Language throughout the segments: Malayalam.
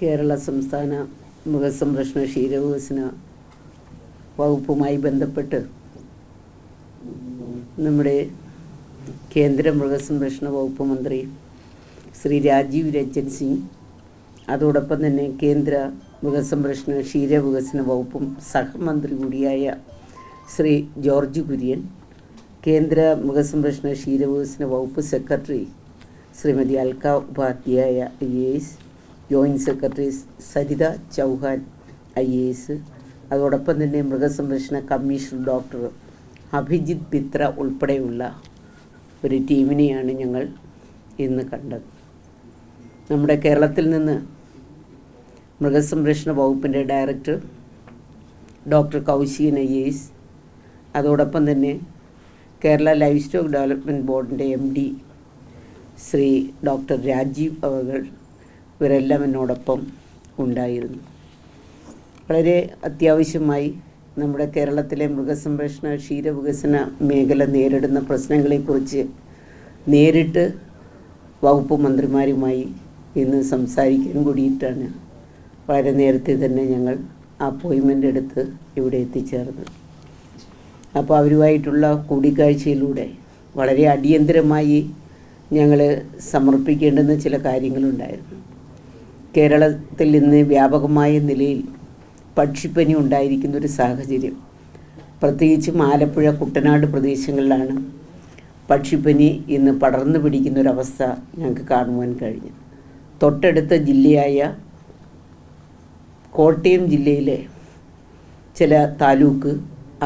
കേരള സംസ്ഥാന മൃഗസംരക്ഷണ ക്ഷീരവികസന വകുപ്പുമായി ബന്ധപ്പെട്ട് നമ്മുടെ കേന്ദ്ര മൃഗസംരക്ഷണ വകുപ്പ് മന്ത്രി ശ്രീ രാജീവ് രഞ്ജൻ സിംഗ് അതോടൊപ്പം തന്നെ കേന്ദ്ര മൃഗസംരക്ഷണ ക്ഷീരവികസന വകുപ്പും സഹമന്ത്രി കൂടിയായ ശ്രീ ജോർജ് കുര്യൻ കേന്ദ്ര മൃഗസംരക്ഷണ ക്ഷീരവികസന വകുപ്പ് secretary Shrimati Alka Upadhyay I S joint secretary Saritha Chauhan I A S. അതോടൊപ്പം തന്നെ മൃഗസംരക്ഷണ കമ്മീഷണർ ഡോക്ടർ അഭിജിത് മിത്ര ഉൾപ്പെടെയുള്ള ഒരു ടീമിനെയാണ് ഞങ്ങൾ ഇന്ന് കണ്ടത്. നമ്മുടെ കേരളത്തിൽ നിന്ന് മൃഗസംരക്ഷണ വകുപ്പിന്റെ director doctor Kaushikan I S. അതോടൊപ്പം തന്നെ കേരള ലൈഫ് സ്റ്റോക്ക് ഡെവലപ്മെന്റ് ബോർഡിന്റെ M D Shri doctor Rajeev അവർ ഇവരെല്ലാം എന്നോടൊപ്പം ഉണ്ടായിരുന്നു. വളരെ അത്യാവശ്യമായി നമ്മുടെ കേരളത്തിലെ മൃഗസംരക്ഷണ ക്ഷീരവികസന മേഖല നേരിടുന്ന പ്രശ്നങ്ങളെക്കുറിച്ച് നേരിട്ട് വകുപ്പ് മന്ത്രിമാരുമായി ഇന്ന് സംസാരിക്കാൻ കൂടിയിട്ടാണ് വളരെ നേരത്തെ തന്നെ ഞങ്ങൾ അപ്പോയിൻമെന്റ് എടുത്ത് ഇവിടെ എത്തിച്ചേർന്നത്. അപ്പോൾ അവരുമായിട്ടുള്ള കൂടിക്കാഴ്ചയിലൂടെ വളരെ അടിയന്തരമായി ഞങ്ങൾ സമർപ്പിക്കേണ്ടുന്ന ചില കാര്യങ്ങളുണ്ടായിരുന്നു. കേരളത്തിൽ ഇന്ന് വ്യാപകമായ നിലയിൽ പക്ഷിപ്പനി ഉണ്ടായിരിക്കുന്ന ഒരു സാഹചര്യം. പ്രത്യേകിച്ചും ആലപ്പുഴ കുട്ടനാട് പ്രദേശങ്ങളിലാണ് പക്ഷിപ്പനി ഇന്ന് പടർന്നു പിടിക്കുന്ന ഒരവസ്ഥ ഞങ്ങൾക്ക് കാണുവാൻ കഴിഞ്ഞു തൊട്ടടുത്ത ജില്ലയായ കോട്ടയം ജില്ലയിലെ ചില താലൂക്ക്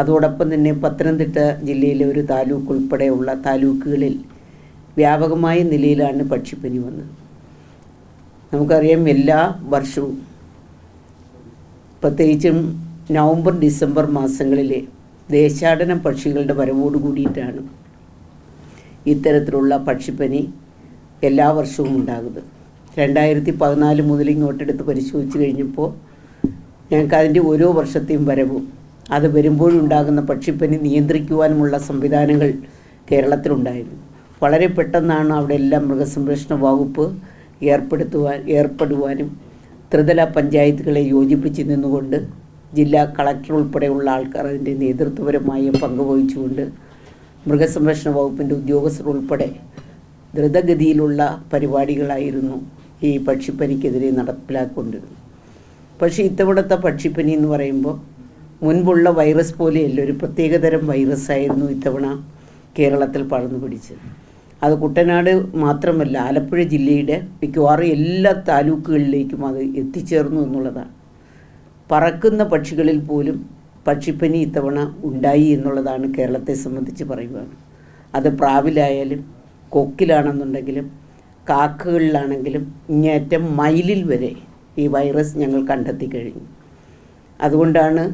അതോടൊപ്പം തന്നെ പത്തനംതിട്ട ജില്ലയിലെ ഒരു താലൂക്ക് ഉൾപ്പെടെയുള്ള താലൂക്കുകളിൽ വ്യാപകമായ നിലയിലാണ് പക്ഷിപ്പനി വന്നത്. നമുക്കറിയാം എല്ലാ വർഷവും പ്രത്യേകിച്ചും നവംബർ ഡിസംബർ മാസങ്ങളിലെ ദേശാടന പക്ഷികളുടെ വരവോട് കൂടിയിട്ടാണ് ഇത്തരത്തിലുള്ള പക്ഷിപ്പനി എല്ലാ വർഷവും ഉണ്ടാകുന്നത്. രണ്ടായിരത്തി പതിനാല് മുതൽ ഇങ്ങോട്ടെടുത്ത് പരിശോധിച്ച് കഴിഞ്ഞപ്പോൾ ഞങ്ങൾക്ക് അതിന്റെ ഓരോ വർഷത്തെയും വരവും അത് വരുമ്പോഴുണ്ടാകുന്ന പക്ഷിപ്പനി നിയന്ത്രിക്കുവാനുമുള്ള സംവിധാനങ്ങൾ കേരളത്തിലുണ്ടായിരുന്നു. വളരെ പെട്ടെന്നാണ് അവിടെ എല്ലാം മൃഗസംരക്ഷണ വകുപ്പ് ഏർപ്പെടുത്തുവാൻ ഏർപ്പെടുവാനും ത്രിതല പഞ്ചായത്തുകളെ യോജിപ്പിച്ച് നിന്നുകൊണ്ട് ജില്ലാ കളക്ടർ ഉൾപ്പെടെയുള്ള ആൾക്കാർ അതിന്റെ നേതൃത്വപരമായ പങ്കുവഹിച്ചുകൊണ്ട് മൃഗസംരക്ഷണ വകുപ്പിന്റെ ഉദ്യോഗസ്ഥർ ഉൾപ്പെടെ ദ്രുതഗതിയിലുള്ള പരിപാടികളായിരുന്നു ഈ പക്ഷിപ്പനിക്കെതിരെ നടപ്പിലാക്കൊണ്ടിരുന്നത് പക്ഷേ ഇത്തവണത്തെ പക്ഷിപ്പനി എന്ന് പറയുമ്പോൾ മുൻപുള്ള വൈറസ് പോലെയല്ല ഒരു പ്രത്യേകതരം വൈറസായിരുന്നു ഇത്തവണ കേരളത്തിൽ പടർന്നു പിടിച്ചത്. അത് കുട്ടനാട് മാത്രമല്ല ആലപ്പുഴ ജില്ലയുടെ മിക്കവാറും എല്ലാ താലൂക്കുകളിലേക്കും അത് എത്തിച്ചേർന്നു എന്നുള്ളതാണ്. പറക്കുന്ന പക്ഷികളിൽ പോലും പക്ഷിപ്പനി ഇത്തവണ ഉണ്ടായി എന്നുള്ളതാണ് കേരളത്തെ സംബന്ധിച്ച് പറയുവാണ് അത് പ്രാവിലായാലും കൊക്കിലാണെന്നുണ്ടെങ്കിലും കാക്കകളിലാണെങ്കിലും ഇങ്ങേറ്റം മൈലിൽ വരെ ഈ വൈറസ് ഞങ്ങൾ കണ്ടെത്തി കഴിഞ്ഞു. അതുകൊണ്ടാണ്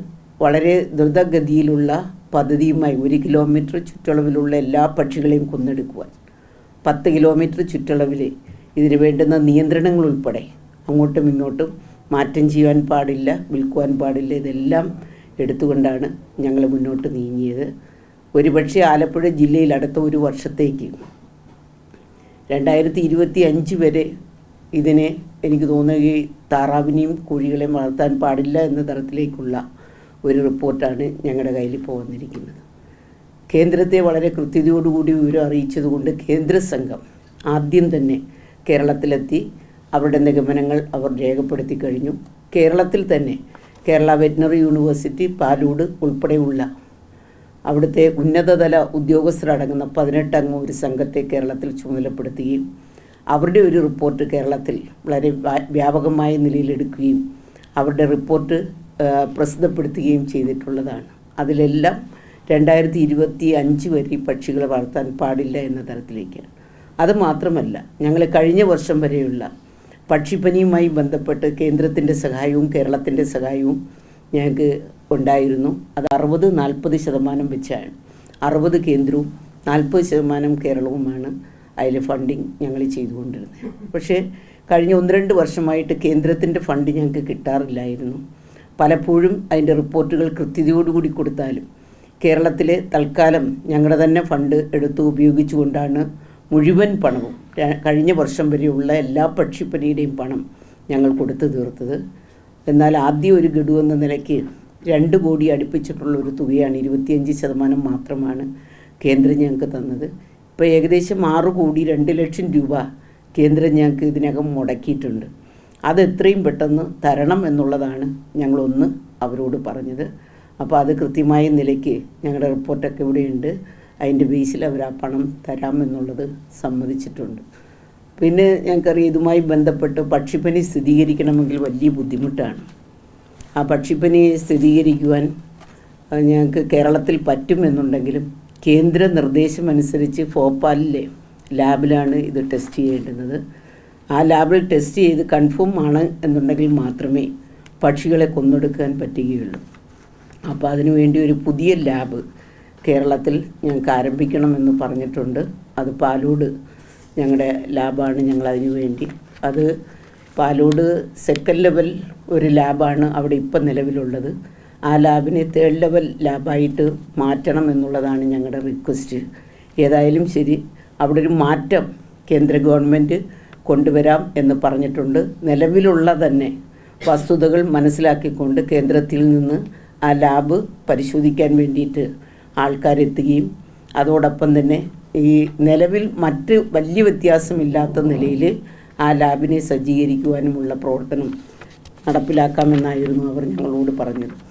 വളരെ ദ്രുതഗതിയിലുള്ള പദ്ധതിയുമായി ഒരു കിലോമീറ്റർ ചുറ്റളവിലുള്ള എല്ലാ പക്ഷികളെയും കൊന്നെടുക്കുവാൻ പത്ത് കിലോമീറ്റർ ചുറ്റളവിൽ ഇതിന് വേണ്ടുന്ന നിയന്ത്രണങ്ങൾ ഉൾപ്പെടെ അങ്ങോട്ടും ഇങ്ങോട്ടും മാറ്റം ചെയ്യുവാൻ പാടില്ല വിൽക്കുവാൻ പാടില്ല. ഇതെല്ലാം എടുത്തുകൊണ്ടാണ് ഞങ്ങൾ മുന്നോട്ട് നീങ്ങിയത്. ഒരുപക്ഷെ ആലപ്പുഴ ജില്ലയിൽ അടുത്ത ഒരു വർഷത്തേക്ക് രണ്ടായിരത്തി ഇരുപത്തി അഞ്ച് വരെ ഇതിനെ എനിക്ക് തോന്നുക ഈ താറാവിനെയും കോഴികളെയും വളർത്താൻ പാടില്ല എന്ന തരത്തിലേക്കുള്ള ഒരു റിപ്പോർട്ടാണ് ഞങ്ങളുടെ കയ്യിൽ ഇപ്പോൾ വന്നിരിക്കുന്നത്. കേന്ദ്രത്തെ വളരെ കൃത്യതയോടുകൂടി വിവരം അറിയിച്ചതുകൊണ്ട് കേന്ദ്ര സംഘം ആദ്യം തന്നെ കേരളത്തിലെത്തി അവരുടെ നിഗമനങ്ങൾ അവർ രേഖപ്പെടുത്തി കഴിഞ്ഞു. കേരളത്തിൽ തന്നെ കേരള വെറ്റിനറി യൂണിവേഴ്സിറ്റി പാലൂട് ഉൾപ്പെടെയുള്ള അവിടുത്തെ ഉന്നതതല ഉദ്യോഗസ്ഥരടങ്ങുന്ന പതിനെട്ടംഗം ഒരു സംഘത്തെ കേരളത്തിൽ ചുമതലപ്പെടുത്തുകയും അവരുടെ ഒരു റിപ്പോർട്ട് കേരളത്തിൽ വളരെ വ്യാപകമായ നിലയിലെടുക്കുകയും അവരുടെ റിപ്പോർട്ട് പ്രസിദ്ധപ്പെടുത്തുകയും ചെയ്തിട്ടുള്ളതാണ്. അതിലെല്ലാം രണ്ടായിരത്തി ഇരുപത്തി അഞ്ച് വരെ പക്ഷികളെ വളർത്താൻ പാടില്ല എന്ന തരത്തിലേക്കാണ്. അത് മാത്രമല്ല ഞങ്ങൾ കഴിഞ്ഞ വർഷം വരെയുള്ള പക്ഷിപ്പനിയുമായി ബന്ധപ്പെട്ട് കേന്ദ്രത്തിന്റെ സഹായവും കേരളത്തിന്റെ സഹായവും ഞങ്ങൾക്ക് ഉണ്ടായിരുന്നു. അത് അറുപത് നാൽപ്പത് ശതമാനം വെച്ചാണ്. അറുപത് കേന്ദ്രവും നാൽപ്പത് ശതമാനം കേരളവുമാണ് അതിൽ ഫണ്ടിങ് ഞങ്ങൾ ചെയ്തുകൊണ്ടിരുന്നത്. പക്ഷേ കഴിഞ്ഞ ഒന്ന് രണ്ട് വർഷമായിട്ട് കേന്ദ്രത്തിന്റെ ഫണ്ട് ഞങ്ങൾക്ക് കിട്ടാറില്ലായിരുന്നു. പലപ്പോഴും അതിന്റെ റിപ്പോർട്ടുകൾ കൃത്യതയോടുകൂടി കൊടുത്താലും കേരളത്തിലെ തൽക്കാലം ഞങ്ങളുടെ തന്നെ ഫണ്ട് എടുത്ത് ഉപയോഗിച്ചുകൊണ്ടാണ് മുഴുവൻ പണവും കഴിഞ്ഞ വർഷം വരെയുള്ള എല്ലാ പക്ഷിപ്പനിയുടെയും പണം ഞങ്ങൾ കൊടുത്തു തീർത്തത്. എന്നാൽ ആദ്യം ഒരു ഗഡു എന്ന നിലയ്ക്ക് രണ്ട് കോടി അടുപ്പിച്ചിട്ടുള്ള ഒരു തുകയാണ് ഇരുപത്തിയഞ്ച് ശതമാനം മാത്രമാണ് കേന്ദ്രം ഞങ്ങൾക്ക് തന്നത്. ഇപ്പോൾ ഏകദേശം ആറ് കോടി രണ്ട് ലക്ഷം രൂപ കേന്ദ്രം ഞങ്ങൾക്ക് ഇതിനകം മുടക്കിയിട്ടുണ്ട്. അത് എത്രയും പെട്ടെന്ന് തരണം എന്നുള്ളതാണ് ഞങ്ങളൊന്ന് അവരോട് പറഞ്ഞത്. അപ്പോൾ അത് കൃത്യമായ നിലയ്ക്ക് ഞങ്ങളുടെ റിപ്പോർട്ടൊക്കെ ഇവിടെയുണ്ട്. അതിന്റെ ബേസിൽ അവർ ആ പണം തരാമെന്നുള്ളത് സമ്മതിച്ചിട്ടുണ്ട്. പിന്നെ ഞങ്ങൾക്കറിയാം ഇതുമായി ബന്ധപ്പെട്ട് പക്ഷിപ്പനി സ്ഥിരീകരിക്കണമെങ്കിൽ വലിയ ബുദ്ധിമുട്ടാണ്. ആ പക്ഷിപ്പനി സ്ഥിരീകരിക്കുവാൻ ഞങ്ങൾക്ക് കേരളത്തിൽ പറ്റുമെന്നുണ്ടെങ്കിലും കേന്ദ്ര നിർദ്ദേശം അനുസരിച്ച് ഭോപ്പാലിലെ ലാബിലാണ് ഇത് ടെസ്റ്റ് ചെയ്യേണ്ടുന്നത്. ആ ലാബിൽ ടെസ്റ്റ് ചെയ്ത് കൺഫേം ആണ് എന്നുണ്ടെങ്കിൽ മാത്രമേ പക്ഷികളെ കൊന്നെടുക്കാൻ പറ്റുകയുള്ളൂ. അപ്പോൾ അതിനുവേണ്ടി ഒരു പുതിയ ലാബ് കേരളത്തിൽ ഞങ്ങൾക്ക് ആരംഭിക്കണമെന്ന് പറഞ്ഞിട്ടുണ്ട്. അത് പാലോട് ഞങ്ങളുടെ ലാബാണ് ഞങ്ങൾ അതിനു വേണ്ടി. അത് പാലോട് സെക്കൻഡ് ലെവൽ ഒരു ലാബാണ് അവിടെ ഇപ്പം നിലവിലുള്ളത്. ആ ലാബിനെ തേർഡ് ലെവൽ ലാബായിട്ട് മാറ്റണം എന്നുള്ളതാണ് ഞങ്ങളുടെ റിക്വസ്റ്റ് ഏതായാലും ശരി അവിടെ ഒരു മാറ്റം കേന്ദ്ര ഗവൺമെന്റ് കൊണ്ടുവരാം എന്ന് പറഞ്ഞിട്ടുണ്ട്. നിലവിലുള്ള തന്നെ വസ്തുതകൾ മനസ്സിലാക്കിക്കൊണ്ട് കേന്ദ്രത്തിൽ നിന്ന് ആ ലാബ് പരിശോധിക്കാൻ വേണ്ടിയിട്ട് ആൾക്കാരെത്തുകയും അതോടൊപ്പം തന്നെ ഈ നിലവിൽ മറ്റ് വലിയ വ്യത്യാസമില്ലാത്ത നിലയിൽ ആ ലാബിനെ സജ്ജീകരിക്കുവാനുമുള്ള പ്രവർത്തനം നടപ്പിലാക്കാമെന്നായിരുന്നു അവർ ഞങ്ങളോട് പറഞ്ഞത്.